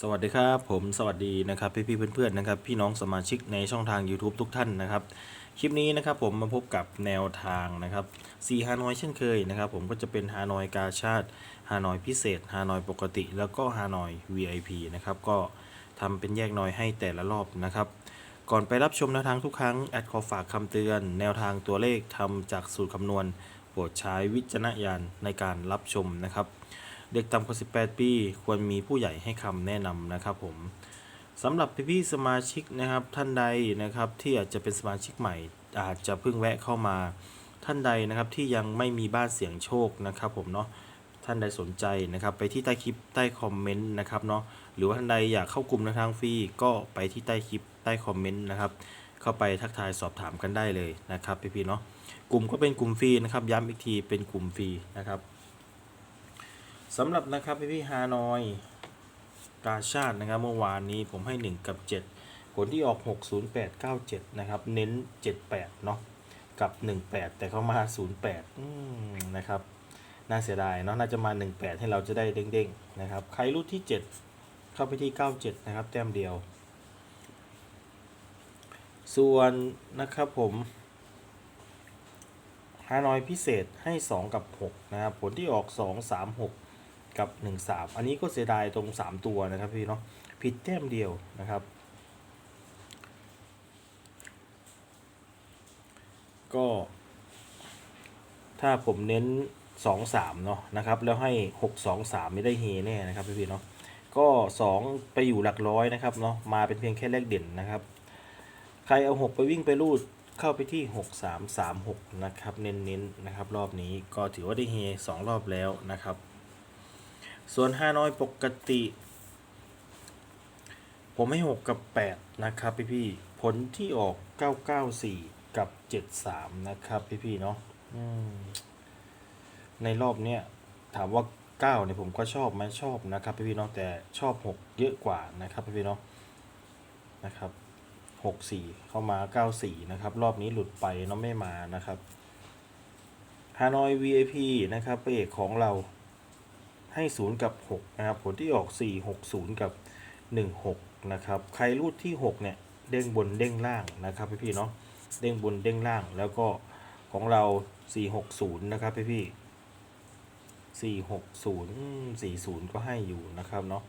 สวัสดีครับผมสวัสดีนะครับพี่พี่เพื่อนๆนะครับพี่น้องสมาชิกในช่องทาง YouTube ทุกท่านนะครับคลิปนี้นะครับผมมาพบกับแนวทางนะครับซีฮานอยเช่นเคยนะครับผมก็จะเป็นฮานอยกาชาติฮานอยพิเศษฮานอยปกติ แล้วก็ฮานอย VIP นะครับก็ทำเป็นแยกน้อยให้แต่ละรอบนะครับก่อนไปรับชมแนวทางทุกครั้งแอดขอฝากคำเตือน แนวทางตัวเลขทำจากสูตรคำนวณโปรดใช้วิจารณญาณในการรับชมนะครับ เด็กต่ำกว่า 18 ปี ควรมีผู้ใหญ่ให้คำแนะนำนะครับผมสำหรับพี่ๆสมาชิกนะครับท่านใดนะครับที่อาจจะเป็นสมาชิกใหม่ อาจจะเพิ่งแวะเข้ามาท่านใดนะครับที่ยังไม่มีบ้านเสียงโชคนะครับผมเนาะท่านใดสนใจนะครับไปที่ใต้คลิปใต้คอมเมนต์นะครับเนาะหรือว่าท่านใดอยากเข้ากลุ่มในทางฟรีก็ไปที่ใต้คลิปใต้คอมเมนต์นะครับเข้าไปทักทายสอบถามกันได้เลยนะครับพี่ๆเนาะกลุ่มก็เป็นกลุ่มฟรีนะครับย้ำอีกทีเป็นกลุ่มฟรีนะครับ สำหรับนะครับพี่พี่ฮานอยกาชาตินะครับเมื่อวานนี้ผมให้ 1 กับ 7 ผลที่ออก 60897 นะครับ เน้น 78 เนาะกับ 18 แต่เขามา 08อืมนะครับ น่าเสียดายเนาะน่าจะมา 18 ให้เราจะได้เด้งๆนะครับ ใครรุ่นที่ 7 เข้าไปที่ 97 นะครับ แต้มเดียว ส่วนนะครับผมฮานอยพิเศษให้ 2 กับ 6 นะครับ ผลที่ออก 2 3 6 กับ 1 3 อันนี้ก็เสียดายตรง 3 ตัวนะครับพี่เนาะผิดแต้มเดียวนะครับ ก็ ถ้าผมเน้น 2 3 เนาะนะครับ แล้วให้ 6 2 3 ไม่ได้เฮแน่นะครับพี่เนาะก็ 2 ไปอยู่หลักร้อยนะครับเนาะมาเป็นเพียงแค่เลขเด่นนะครับ ใครเอา 6 ไปวิ่งไปรูดเข้าไปที่ 6 3 3 6 นะครับ เน้นๆนะครับ รอบนี้ก็ถือว่าได้เฮ2รอบแล้วนะครับ ส่วนฮานอยปกติ ผมให้ 6 กับ 8 นะครับพี่พี่ผลที่ออก 994 กับ 73 นะครับพี่พี่เนาะในรอบเนี้ยถามว่า9เนี่ยผมก็ชอบไหมชอบนะครับพี่พี่เนาะแต่ชอบ 6 เยอะกว่านะครับพี่พี่เนาะนะครับ 64 เข้ามา 94 นะครับ รอบนี้หลุดไปเนาะไม่มานะครับฮานอย VIP นะครับพระเอกของเรา ให้ 0 กับ 6 นะครับ ผลที่ออก 4 6 0 กับ 1 6 นะครับ ใครรูดที่ 6 เนี่ย เด้งบนเด้งล่างนะครับพี่ๆเนาะ เด้งบนเด้งล่าง แล้วก็ของเรา 4 6 0 นะครับพี่ๆ4 6 0 4 0ก็ให้อยู่นะครับเนาะ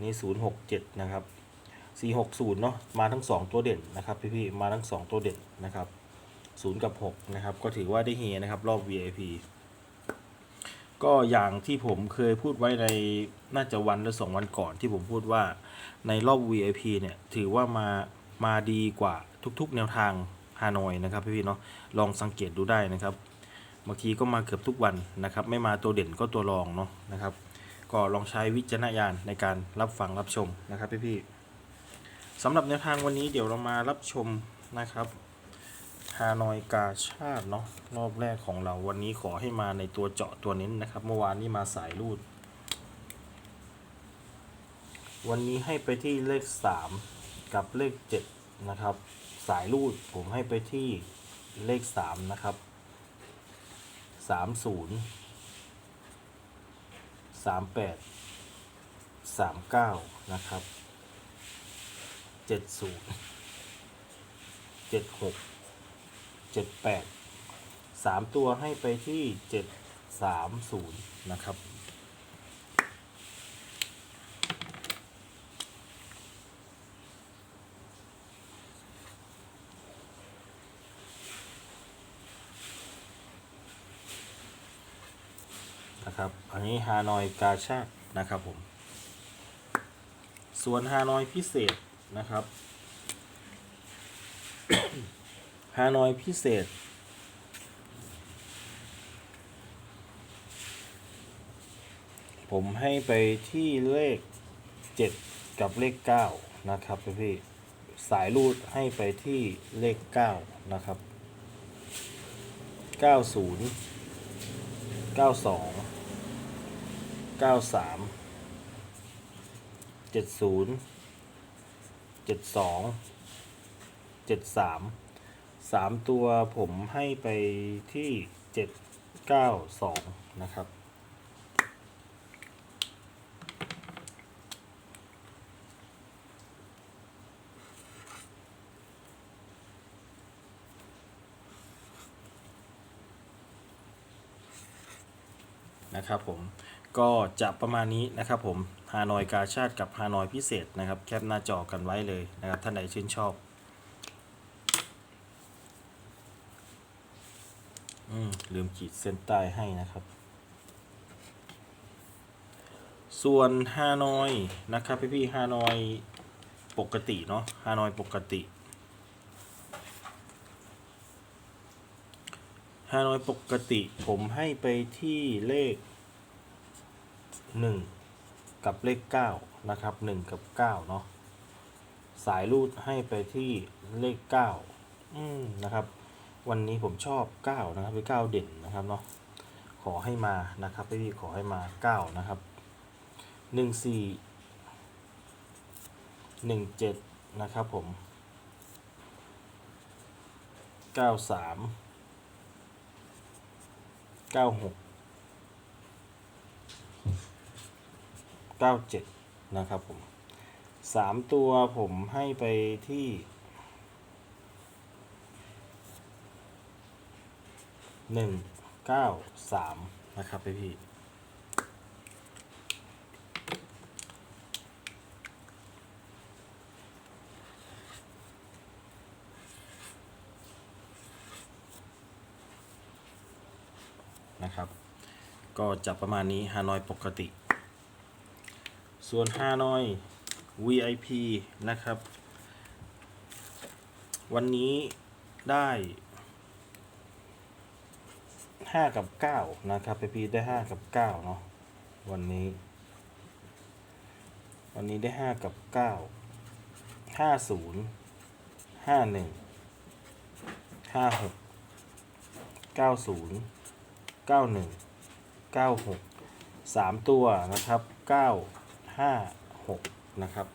นี่0 6 7นะครับ4 6 0เนาะ มาทั้ง2ตัวเด่นนะครับพี่ๆมาทั้ง2ตัวเด่นนะครับ0กับ6นะครับ ก็ถือว่าได้เฮนะครับรอบ VIP ก็อย่างที่ผมเคยพูดไว้ในน่าจะวันหรือสองวันก่อนที่ผมพูดว่าในรอบ VIP เนี่ย ถือว่ามามาดีกว่าทุกๆ แนวทางฮานอยนะครับพี่ๆเนาะลองสังเกตดูได้นะครับบางทีก็มาเกือบทุกวันนะครับ ไม่มาตัวเด่นก็ตัวรองเนาะนะครับ ก็ลองใช้วิจารณญาณในการรับฟังรับชมนะครับพี่ๆสำหรับแนวทางวันนี้เดี๋ยวเรามารับชมนะครับ ฮานอยกาชาติเนาะรอบแรกของเราวันนี้ขอให้มาในตัวเจาะตัวเน้นนะครับ เมื่อวานนี้มาสายรูด วันนี้ให้ไปที่เลขสามกับเลขเจ็ดนะครับ สายรูดผมให้ไปที่เลขสามนะครับสามศูนย์สามแปดสามเก้านะครับเจ็ดศูนย์ เจ็ดแปดสามตัวให้ไปที่เจ็ดสามศูนย์นะครับ นะครับ อันนี้ฮานอยกาชาตนะครับผม ส่วนฮานอยพิเศษนะครับ ฮานอยพิเศษ ผมให้ไปที่เลข 7 กับเลข 9 นะครับพี่สายรูดให้ไปที่เลข 9 นะครับ 90 92 93 70 72เจ็ด สามตัวผมให้ไปที่เจ็ดเก้าสองนะครับ นะครับผมก็จะประมาณนี้นะครับผมฮานอยกาชาติกับฮานอยพิเศษนะครับ แคปหน้าจอกันไว้เลยนะครับ ท่านใดชื่นชอบ อืมลืมขีดเส้นใต้ให้นะครับ ส่วนฮานอยนะครับพี่พี่ฮานอยปกติเนาะฮานอยปกติฮานอยปกติผมให้ไปที่เลขหนึ่งกับเลขเก้านะครับหนึ่งกับเก้าเนาะสายรูดให้ไปที่เลขเก้าอืมนะครับ วันนี้ผมชอบเก้านะครับเป็นเก้าเด่นนะครับเนาะขอให้มานะครับพี่ขอให้มาเก้านะครับหนึ่งสี่หนึ่งเจ็ดนะครับผมเก้าสามเก้าหกเก้าเจ็ดนะครับผมสามตัวผมให้ไปที่ หนึ่งเก้าสามนะครับพี่พี่นะครับ ก็จะประมาณนี้ฮานอยปกติ ส่วนฮานอย VIP นะครับ วันนี้ได้ ห้ากับเก้านะครับไปพีได้ห้ากับเก้าเนาะวันนี้ วันนี้ได้ห้ากับเก้าห้าศูนย์ห้าหนึ่งห้าหกเก้าศูนย์เก้าหนึ่งเก้าหกสามตัวนะครับเก้าห้าหกนะครับ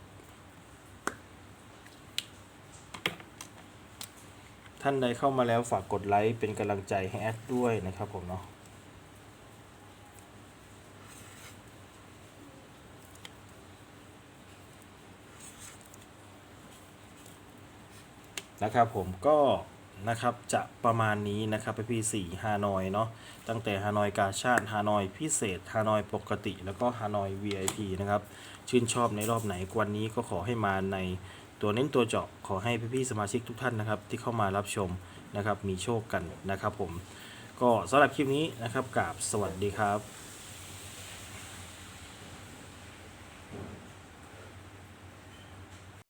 ท่านใดเข้ามาแล้วฝากกดไลค์เป็นกำลังใจให้แอดด้วยนะครับผมเนาะนะครับผมก็นะครับจะประมาณนี้นะครับไปพี่สี่ฮานอยเนาะตั้งแต่ฮานอยกาชาติฮานอยพิเศษฮานอยปกติ แล้วก็ฮานอย VIP นะครับ ชื่นชอบในรอบไหนวันนี้ก็ขอให้มาใน ตัวเน้นตัวเจาะขอให้พี่ๆสมาชิกทุกท่านนะครับ ที่เข้ามารับชมนะครับ มีโชคกันนะครับผม ก็สำหรับคลิปนี้นะครับกราบสวัสดีครับ